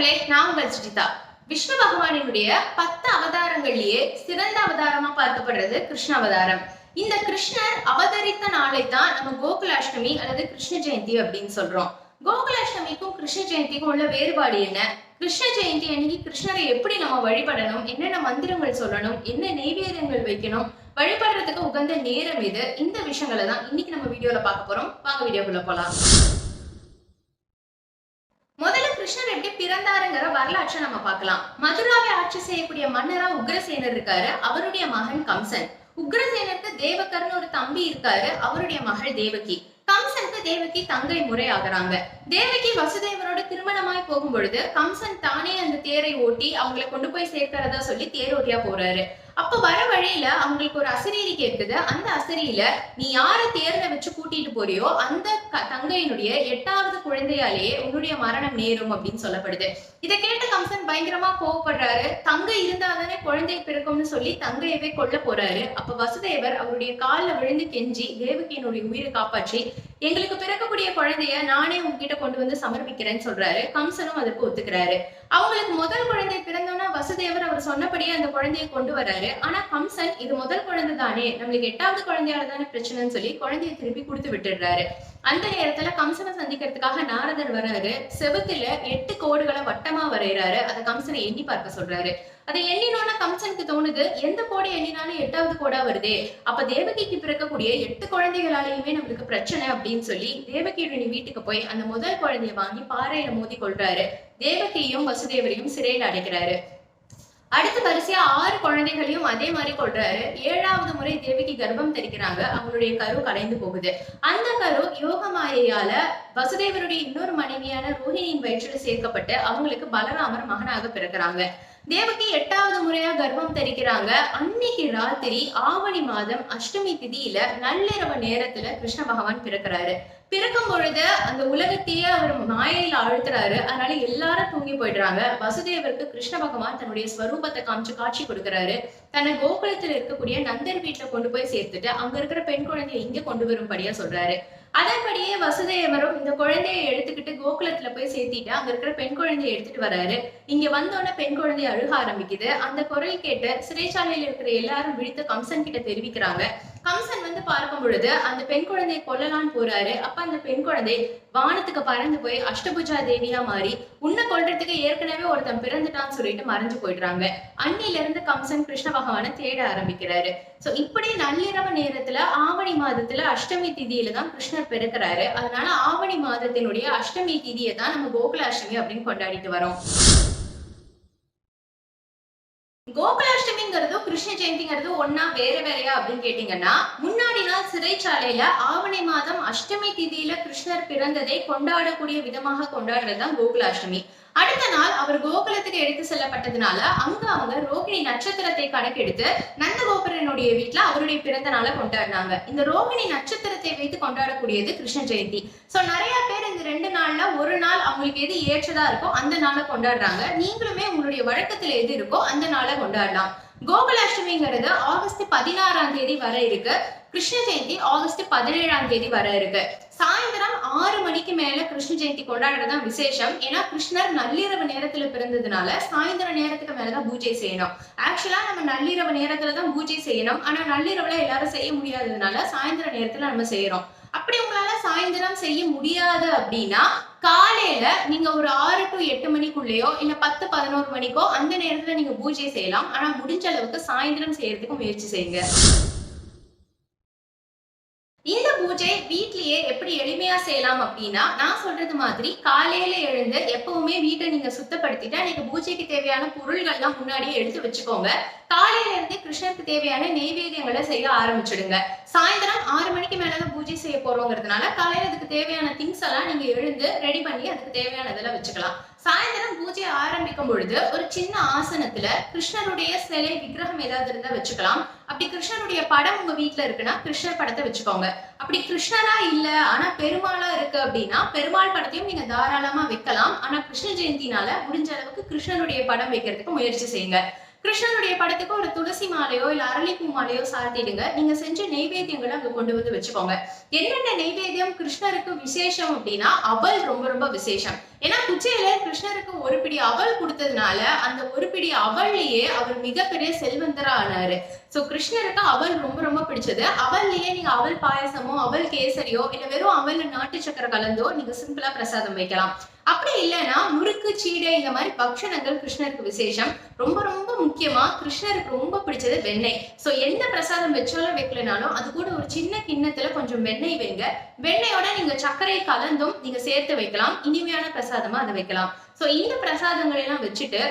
மக்களே நான் உங்கள் சுஜிதா. விஷ்ணு பகவானினுடைய பத்து அவதாரங்கள்லயே சிறந்த அவதாரமா பார்க்கப்படுறது கிருஷ்ண அவதாரம். இந்த கிருஷ்ணர் அவதரித்த நாளை தான் நம்ம கோகுலாஷ்டமி அல்லது கிருஷ்ண ஜெயந்தி அப்படின்னு சொல்றோம். கோகுலாஷ்டமிக்கும் கிருஷ்ண ஜெயந்திக்கும் உள்ள வேறுபாடு என்ன? கிருஷ்ண ஜெயந்தி அன்னைக்கு கிருஷ்ணரை எப்படி நம்ம வழிபடணும்? என்னென்ன மந்திரங்கள் சொல்லணும்? என்ன நெய்வேதியங்கள் வைக்கணும்? வழிபடுறதுக்கு உகந்த நேரம் இது இந்த விஷயங்களை தான் இன்னைக்கு நம்ம வீடியோல பார்க்க போறோம். வாங்க வீடியோக்குள்ள போலாம். முதல்ல கிருஷ்ணர் எப்படி பிறந்தாருங்கிற வரலாற்றை நம்ம பார்க்கலாம். மதுராவை ஆட்சி செய்யக்கூடிய மன்னரா உக்ரசேனர் இருக்காரு அவருடைய மகன் கம்சன். உக்ரசேனருக்கு தேவகர்னு ஒரு தம்பி இருக்காரு அவருடைய மகள் தேவகி. கம்சனுக்கு தேவகி தங்கை முறை ஆகுறாங்க. தேவகி வசுதேவரோட திருமணமாய் போகும் பொழுது கம்சன் தானே அந்த தேரை ஓட்டி அவங்களை கொண்டு போய் சேர்க்கிறதா சொல்லி தேரோட்டியா போறாரு. அப்ப வர வழியில அவங்களுக்கு ஒரு அசரீரி கேட்குது அந்த அசரியில நீ யார தேர்ந்த வச்சு கூட்டிட்டு போறியோ அந்த தங்கையினுடைய எட்டாவது குழந்தையாலேயே உன்னுடைய மரணம் நேரும் அப்படின்னு சொல்லப்படுது. இதை கேட்ட கம்சன் பயங்கரமா கோவப்படுறாரு. தங்கை இருந்தாதானே குழந்தை பிறக்கும்னு சொல்லி தங்கையவே கொல்ல போறாரு. அப்ப வசுதேவர் அவருடைய கால்ல விழுந்து கெஞ்சி தேவகியினுடைய உயிரை காப்பாற்றி எங்களுக்கு பிறக்கக்கூடிய குழந்தைய நானே உங்ககிட்ட கொண்டு வந்து சமர்ப்பிக்கிறேன்னு சொல்றாரு. கம்சனும் அதற்கு ஒத்துக்கிறாரு. அவங்களுக்கு முதல் குழந்தை பிறந்தோன்னா வசுதேவர் அவர் சொன்னபடியே அந்த குழந்தையை கொண்டு வராரு. ஆனா கம்சன் இது முதல் குழந்தை தானே நம்மளுக்கு எட்டாவது குழந்தையால தானே பிரச்சனைன்னு சொல்லி குழந்தைய திருப்பி கொடுத்து விட்டுடுறாரு. அந்த நேரத்துல கம்சனை சந்திக்கிறதுக்காக நாரதர் வர்றாரு. செவத்துல எட்டு கோடுகளை வட்டமா வரைகிறாரு அதை கம்சனை எண்ணி பார்க்க சொல்றாரு. அதை எண்ணினோன்னா கம்சனுக்கு தோணுது எந்த கோடு எண்ணினாலும் எட்டாவது கோடா வருதே? அப்ப தேவகிக்கு பிறக்கக்கூடிய எட்டு குழந்தைகளாலேயுமே நம்மளுக்கு பிரச்சனை அப்படின்னு சொல்லி தேவகியுடைய வீட்டுக்கு போய் அந்த முதல் குழந்தைய வாங்கி பாறையில மோதி கொள்றாரு. தேவகியையும் வசுதேவரையும் சிறையில் அடைக்கிறாரு. அடுத்த வரிசையா ஆறு குழந்தைகளையும் அதே மாதிரி கொள்றாரு ஏழாவது முறை தேவிக்கு கர்ப்பம் தெரிக்கிறாங்க. அவங்களுடைய கரு கலைந்து போகுது. அந்த கரு யோக மாயையால வசுதேவருடைய இன்னொரு மனைவியான ரோஹிணியின் வயிற்றில் சேர்க்கப்பட்டு அவங்களுக்கு பலராமர் மகனாக பிறக்கிறாங்க. தேவகி எட்டாவது முறையா கர்ப்பம் தரிக்கிறாங்க. அன்னைக்கு ராத்திரி ஆவணி மாதம் அஷ்டமி திதியில நள்ளிரவு நேரத்துல கிருஷ்ண பகவான் பிறக்கிறாரு. பிறக்கும் பொழுது அந்த உலகத்தையே அவர் மாயையில அழுத்துறாரு அதனால எல்லாரும் தூங்கி போயிடுறாங்க. வசுதேவருக்கு கிருஷ்ண பகவான் தன்னுடைய ஸ்வரூபத்தை காமிச்சு காட்சி கொடுக்கறாரு. தன்னை கோகுலத்துல இருக்கக்கூடிய நந்தர் வீட்டுல கொண்டு போய் சேர்த்துட்டு அங்க இருக்கிற பெண் குழந்தைய இங்க கொண்டு வரும்படியா சொல்றாரு. அதன்படியே வசுதேவரும் இந்த குழந்தையை எடுத்துக்கிட்டு கோகுலத்துல போய் சேர்த்திட்டு அங்க இருக்கிற பெண் குழந்தையை எடுத்துட்டு வராரு. இங்க வந்தோடனே பெண் குழந்தை அழுக ஆரம்பிக்குது. அந்த குரல் கேட்டு சிறைச்சாலையில் இருக்கிற எல்லாரும் விழித்து கம்சன் கிட்ட தெரிவிக்கிறாங்க. கம்சன் வந்து பார்க்கும் பொழுது அந்த பெண் குழந்தையை கொல்லலான்னு போறாரு. அப்ப அந்த பெண் குழந்தை வானத்துக்கு பறந்து போய் அஷ்டபுஜா தேவியா மாறி உன்னை கொல்றதுக்கு ஏற்கனவே ஒருத்தன் பிறந்துட்டான்னு சொல்லிட்டு மறைஞ்சு போயிடுறாங்க. அன்னில இருந்து கம்சன் கிருஷ்ண பகவானை தேட ஆரம்பிக்கிறாரு. சோ இப்படி நள்ளிரவு நேரத்துல மாதத்துல அஷ்டமி திதியில தான் கிருஷ்ணர் பிறக்கிறாரு. அதனால ஆவணி மாதத்தினுடைய அஷ்டமி திதியை தான் நம்ம கோகுல அஷ்டமி அப்படின்னு கொண்டாடிட்டு வரோம். கோகுலாஷ்டமிங்கிறதும் கிருஷ்ண ஜெயந்திங்கிறது ஒன்னா வேற வேறையா அப்படின்னு கேட்டீங்கன்னா முன்னாடி நாள் சிறைச்சாலையில ஆவணி மாதம் அஷ்டமி திதியில கிருஷ்ணர் பிறந்ததை கொண்டாடக்கூடிய விதமாக கொண்டாடுறதுதான் கோகுலாஷ்டமி. அடுத்த நாள் அவர் கோகுலத்துக்கு எடுத்து செல்லப்பட்டதுனால அங்க அவங்க ரோகிணி நட்சத்திரத்தை கணக்கெடுத்து நந்தகோபுரனுடைய வீட்டுல அவருடைய பிறந்த நாளை கொண்டாடினாங்க. இந்த ரோகிணி நட்சத்திரத்தை வைத்து கொண்டாடக்கூடியது கிருஷ்ண ஜெயந்தி. சோ நிறைய பேர் இந்த ரெண்டு நாள்ல ஒரு நாள் அவங்களுக்கு எது ஏற்றதா இருக்கோ அந்த நாளை கொண்டாடுறாங்க. நீங்களுமே உங்களுடைய வழக்கத்துல எது இருக்கோ அந்த நாளை கொண்டாடலாம். கோகுலாஷ்டமிங்கிறது ஆகஸ்ட் பதினாறாம் தேதி வர இருக்கு. கிருஷ்ண ஜெயந்தி ஆகஸ்ட் பதினேழாம் தேதி வர இருக்கு. சாயந்தரம் ஆறு மணிக்கு மேல கிருஷ்ண ஜெயந்தி கொண்டாடுறது தான் விசேஷம். ஏன்னா கிருஷ்ணர் நள்ளிரவு நேரத்துல பிறந்ததுனால சாயந்தர நேரத்துக்கு மேலதான் பூஜை செய்யணும். ஆக்சுவலா நம்ம நள்ளிரவு நேரத்துல தான் பூஜை செய்யணும். ஆனா நள்ளிரவுல எல்லாரும் செய்ய முடியாததுனால சாயந்தர நேரத்துல நம்ம செய்யறோம். அப்படி உங்களால சாயந்தரம் செய்ய முடியாது அப்படின்னா காலையில நீங்க ஒரு ஆறு டு எட்டு மணிக்குள்ளேயோ இல்ல பத்து பதினோரு மணிக்கோ அந்த நேரத்துல நீங்க பூஜை செய்யலாம். ஆனா முடிஞ்ச அளவுக்கு சாயந்தரம் செய்யறதுக்கு முயற்சி செய்யுங்க இந்த பூஜை வீட்லயே எப்படி எளிமையா செய்யலாம் அப்படின்னா நான் சொல்றது மாதிரி காலையில எழுந்து எப்பவுமே வீட்டை நீங்க சுத்தப்படுத்திட்டு அன்னைக்கு பூஜைக்கு தேவையான பொருள்கள்லாம் முன்னாடியே எடுத்து வச்சுக்கோங்க. காலையில இருந்து கிருஷ்ணருக்கு தேவையான நெய்வேதியங்களை செய்ய ஆரம்பிச்சிடுங்க. சாயந்தரம் ஆறு மணிக்கு மேலதான் பூஜை செய்ய போறோங்கிறதுனால காலையில அதுக்கு தேவையான திங்ஸ் எல்லாம் நீங்க எழுந்து ரெடி பண்ணி அதுக்கு தேவையானதெல்லாம் வச்சுக்கலாம். சாயந்தரம் பூஜை ஆரம்பிக்கும் பொழுது ஒரு சின்ன ஆசனத்துல கிருஷ்ணருடைய சிலை விக்கிரகம் ஏதாவது இருந்தா வச்சுக்கலாம். அப்படி கிருஷ்ணருடைய படம் உங்க வீட்டுல இருக்குன்னா கிருஷ்ணர் படத்தை வச்சுக்கோங்க. அப்படி கிருஷ்ணரா இல்ல ஆனா பெருமாளா இருக்கு அப்படின்னா பெருமாள் படத்தையும் நீங்க தாராளமா வைக்கலாம். ஆனா கிருஷ்ண ஜெயந்தினால முடிஞ்ச அளவுக்கு கிருஷ்ணருடைய படம் வைக்கிறதுக்கு முயற்சி செய்யுங்க. கிருஷ்ணனுடைய படத்துக்கு ஒரு துளசி மாலையோ இல்ல அரளிப்பூ மாலையோ சாத்திடுங்க. நீங்க செஞ்ச நெய்வேத்தியங்களை அங்க கொண்டு வந்து வச்சுக்கோங்க. என்னென்ன நெய்வேத்தியம் கிருஷ்ணருக்கு விசேஷம் அப்படின்னா அவள் ரொம்ப ரொம்ப விசேஷம். ஏன்னா குச்சையில கிருஷ்ணருக்கு ஒரு பிடி அவள் கொடுத்ததுனால அந்த ஒரு பிடி அவள்லயே அவர் மிகப்பெரிய செல்வந்தரா ஆனாரு. சோ கிருஷ்ணருக்கு அவள் ரொம்ப ரொம்ப பிடிச்சது. அவள்லயே நீங்க அவள் பாயசமோ அவள் கேசரியோ இல்ல வெறும் அவள் நாட்டு சக்கரை கலந்தோ நீங்க சிம்பிளா பிரசாதம் வைக்கலாம். அப்படி இல்லைன்னா முறுக்கு சீடை இந்த மாதிரி பக்ஷணங்கள் கிருஷ்ணருக்கு விசேஷம். ரொம்ப ரொம்ப முக்கியமா கிருஷ்ணருக்கு ரொம்ப பிடிச்சது வெண்ணெய். சோ எந்த பிரசாதம் வச்சாலும் வைக்கலனாலும் அது கூட ஒரு சின்ன கிண்ணத்துல கொஞ்சம் வெண்ணெய் வைங்க. வெண்ணெயோட நீங்க சர்க்கரை கலந்தும் நீங்க சேர்த்து வைக்கலாம். இனிமையான பிரசாதம் அதை வைக்கலாம். சோ இந்த பிரசாதங்களை எல்லாம் வச்சுட்டு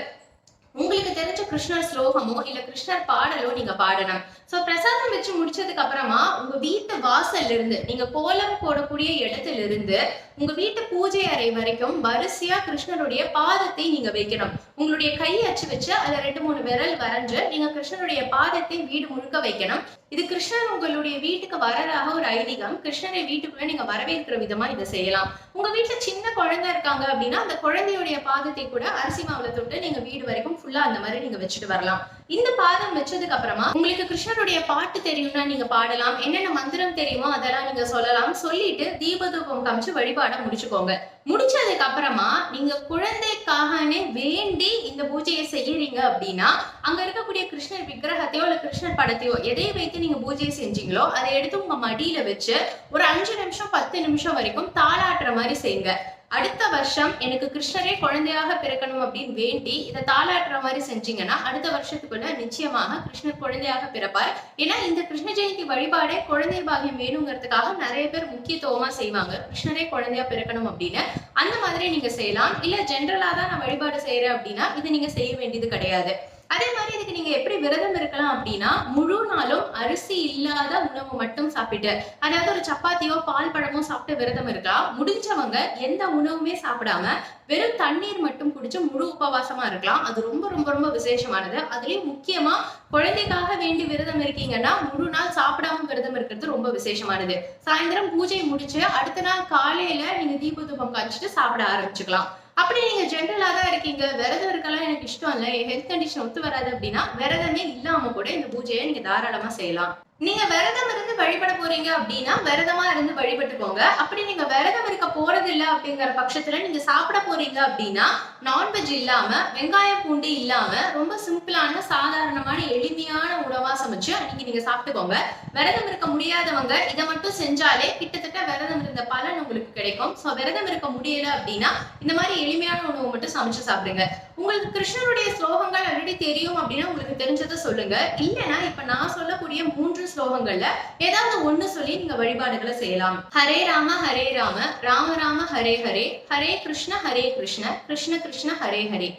உங்களுக்கு தெரிஞ்ச கிருஷ்ணர் ஸ்லோகமோ இல்ல கிருஷ்ணர் பாடலோ நீங்க பாடணும் சோ பிரசாதம் வச்சு முடிச்சதுக்கு அப்புறமா உங்க வீட்டு வாசல்ல இருந்து நீங்க கோலம் போடக்கூடிய இடத்துல இருந்து உங்க வீட்டு பூஜை அறை வரைக்கும் வரிசையா கிருஷ்ணருடைய பாதத்தை நீங்க வைக்கணும். உங்களுடைய கை அச்சு வச்சு அதுல ரெண்டு மூணு விரல் வரைஞ்சு நீங்க கிருஷ்ணருடைய பாதத்தை வீடு முழுக்க வைக்கணும். இது கிருஷ்ணர் உங்களுடைய வீட்டுக்கு வரதாக ஒரு ஐதீகம். கிருஷ்ணரை வீட்டுக்குள்ள நீங்க வரவேற்கிற விதமா இதை செய்யலாம். உங்க வீட்டுல சின்ன குழந்தை இருக்காங்க அப்படின்னா அந்த குழந்தையுடைய பாதத்தை கூட அரிசி மாவுல தொட்டு நீங்க வீடு வரைக்கும் ஃபுல்லா அந்த மாதிரி நீங்க வச்சுட்டு வரலாம். இந்த பாதம் வச்சதுக்கு அப்புறமா உங்களுக்கு கிருஷ்ணருடைய பாட்டு தெரியும்னா நீங்க பாடலாம். என்னென்ன மந்திரம் தெரியுமோ அதெல்லாம் நீங்க சொல்லலாம். சொல்லிட்டு தீபதூபம் காமிச்சு வழிபாட முடிச்சுக்கோங்க. முடிச்சதுக்கு அப்புறமா நீங்க குழந்தைக்காகனே வேண்டி இந்த பூஜையை செய்யறீங்க அப்படின்னா அங்க இருக்கக்கூடிய கிருஷ்ணர் விக்கிரகத்தையோ இல்ல கிருஷ்ணர் படத்தையோ எதையை வைத்து நீங்க பூஜையை செஞ்சீங்களோ அதை எடுத்து உங்க மடியில வச்சு ஒரு அஞ்சு நிமிஷம் பத்து நிமிஷம் வரைக்கும் தாளாட்டுற மாதிரி செய்யுங்க. அடுத்த வருஷம் எனக்கு கிருஷ்ணரே குழந்தையாக பிறக்கணும் அப்படின்னு வேண்டி இதை தாளாட்டுற மாதிரி செஞ்சீங்கன்னா அடுத்த வருஷத்துக்குள்ள நிச்சயமாக கிருஷ்ணர் குழந்தையாக பிறப்பார். ஏன்னா இந்த கிருஷ்ண ஜெயந்தி வழிபாடே குழந்தை பாகியம் வேணுங்கிறதுக்காக நிறைய பேர் முக்கியத்துவமா செய்வாங்க. கிருஷ்ணரே குழந்தையா பிறக்கணும் அப்படின்னு. அந்த மாதிரி நீங்க செய்யலாம். இல்ல ஜென்ரலா தான் நான் வழிபாடு செய்யறேன் அப்படின்னா இது நீங்க செய்ய வேண்டியது கிடையாது. அதே மாதிரி இதுக்கு நீங்க எப்படி விரதம் இருக்கலாம் அப்படின்னா முழு நாளும் அரிசி இல்லாத உணவு மட்டும் சாப்பிட்டு அதாவது ஒரு சப்பாத்தியோ பால் பழமோ சாப்பிட்டு விரதம் இருக்கலாம் முடிஞ்சவங்க எந்த உணவுமே சாப்பிடாம வெறும் தண்ணீர் மட்டும் குடிச்சு முழு உபவாசமா இருக்கலாம். அது ரொம்ப ரொம்ப ரொம்ப விசேஷமானது. அதுலயும் முக்கியமா குழந்தைக்காக வேண்டி விரதம் இருக்கீங்கன்னா முழு நாள் சாப்பிடாம விரதம் இருக்கிறது ரொம்ப விசேஷமானது. சாயந்தரம் பூஜை முடிச்சு அடுத்த நாள் காலையில நீங்க தீப தூபம் காய்ச்சிட்டு சாப்பிட ஆரம்பிச்சுக்கலாம். அப்படி நீங்க ஜென்ரலா தான் இருக்கீங்க. விரதம் இருக்கலாம் எனக்கு இஷ்டம் இல்லை என் ஹெல்த் கண்டிஷன் ஒத்து வராது அப்படின்னா விரதமே இல்லாம கூட இந்த பூஜையை நீங்க தாராளமா செய்யலாம். நீங்க விரதம் இருந்து வழிபட போறீங்க அப்படின்னா விரதமா இருந்து வழிபட்டுக்கோங்க. அப்படி நீங்க விரதம் இருக்க போறது இல்ல அப்படிங்கிற பட்சத்துல நீங்க சாப்பிட போறீங்க அப்படின்னா நான்வெஜ் இல்லாம வெங்காயம் பூண்டு இல்லாம ரொம்ப சிம்பிளான சாதாரணமான எளிமையான உணவா சமைச்சு அன்னைக்கு நீங்க சாப்பிட்டுக்கோங்க. விரதம் இருக்க முடியாதவங்க இதை மட்டும் செஞ்சாலே கிட்டத்தட்ட விரதம் இருந்த பலன் உங்களுக்கு கிடைக்கும். சோ விரதம் இருக்க முடியல அப்படின்னா இந்த மாதிரி எளிமையான உணவு மட்டும் சமைச்சு சாப்பிடுங்க. உங்களுக்கு கிருஷ்ணனுடைய ஸ்லோகங்கள் ஆல்ரெடி தெரியும் அப்படின்னா உங்களுக்கு தெரிஞ்சதை சொல்லுங்க. இல்லைன்னா இப்ப நான் சொல்லக்கூடிய மூன்று ஸ்லோகங்கள்ல ஏதாவது ஒண்ணு சொல்லி நீங்க வழிபாடுகளை செய்யலாம். ஹரே ராம ஹரே ராம ராம ராம ஹரே ஹரே ஹரே கிருஷ்ண ஹரே கிருஷ்ண கிருஷ்ண கிருஷ்ண ஹரே ஹரே.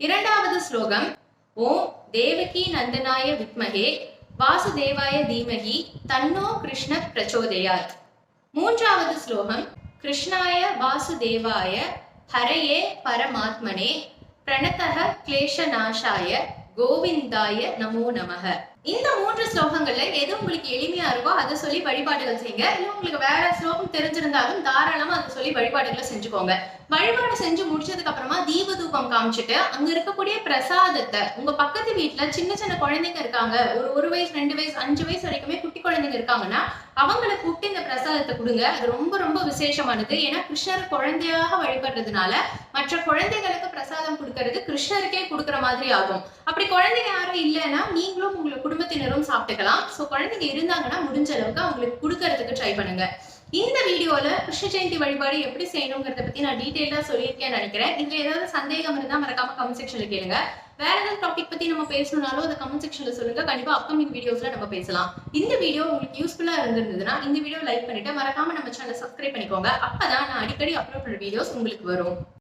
இரண்டாவது ஸ்லோகம் ஓம் தேவகி நந்தனாய வித்மகே வாசுதேவாய தீமகி தன்னோ கிருஷ்ண பிரச்சோதயாத். மூன்றாவது ஸ்லோகம் கிருஷ்ணாய வாசுதேவாய ஹரையே பரமாத்மனே பிரணதக கிளேஷநாசாய கோவிந்தாய நமோ நமக இந்த மூன்று ஸ்லோகங்கள்ல எது உங்களுக்கு எளிமையா இருக்கோ அதை சொல்லி வழிபாடுகள் செய்யுங்க. இல்ல உங்களுக்கு வேற ஸ்லோகம் தெரிஞ்சிருந்தாலும் தாராளமா அதை சொல்லி வழிபாடுகளை செஞ்சுக்கோங்க. வழிபாடு செஞ்சு முடிச்சதுக்கு அப்புறமா தீபதூபம் காமிச்சிட்டு அங்க இருக்கக்கூடிய பிரசாதத்தை உங்க பக்கத்து வீட்டுல சின்ன சின்ன குழந்தைங்க இருக்காங்க. ஒரு ஒரு வயசு ரெண்டு வயசு அஞ்சு வயசு வரைக்குமே குட்டி குழந்தைங்க இருக்காங்கன்னா அவங்களை கூப்பிட்டு இந்த பிரசாதத்தை கொடுங்க. அது ரொம்ப ரொம்ப விசேஷமானது. ஏன்னா கிருஷ்ணர் குழந்தையாக வழிபடுறதுனால மற்ற குழந்தைகளுக்கு பிரசாதம் கொடுக்கறது கிருஷ்ணருக்கே கொடுக்குற மாதிரி ஆகும். அப்படி குழந்தைங்க யாரும் இல்லைன்னா நீங்களும் உங்களை குடும்பத்தினரும் சாப்பிட்டுக்கலாம். ஸோ குழந்தைங்க இருந்தாங்கன்னா முடிஞ்ச அளவுக்கு அவங்களுக்கு கொடுக்கறதுக்கு ட்ரை பண்ணுங்க. இந்த வீடியோவில் கிருஷ்ண ஜெயந்தி வழிபாடு எப்படி செய்யணுங்கிறத பற்றி நான் டீட்டெயிலாக சொல்லியிருக்கேன்னு நினைக்கிறேன். இதில் ஏதாவது சந்தேகம் இருந்தால் மறக்காம கமெண்ட் செக்ஷனில் கேளுங்க. வேற ஏதாவது டாபிக் பற்றி நம்ம பேசணும்னாலும் அதை கமெண்ட் செக்ஷனில் சொல்லுங்க. கண்டிப்பாக அப்கமிங் வீடியோஸில் நம்ம பேசலாம். இந்த வீடியோ உங்களுக்கு யூஸ்ஃபுல்லாக இருந்திருந்ததுன்னா இந்த வீடியோ லைக் பண்ணிட்டு மறக்காம நம்ம சேனலை சப்ஸ்கிரைப் பண்ணிக்கோங்க. அப்போ தான் நான் அடிக்கடி அப்லோட் பண்ணுற வீடியோஸ் உங்களுக்கு வரும்.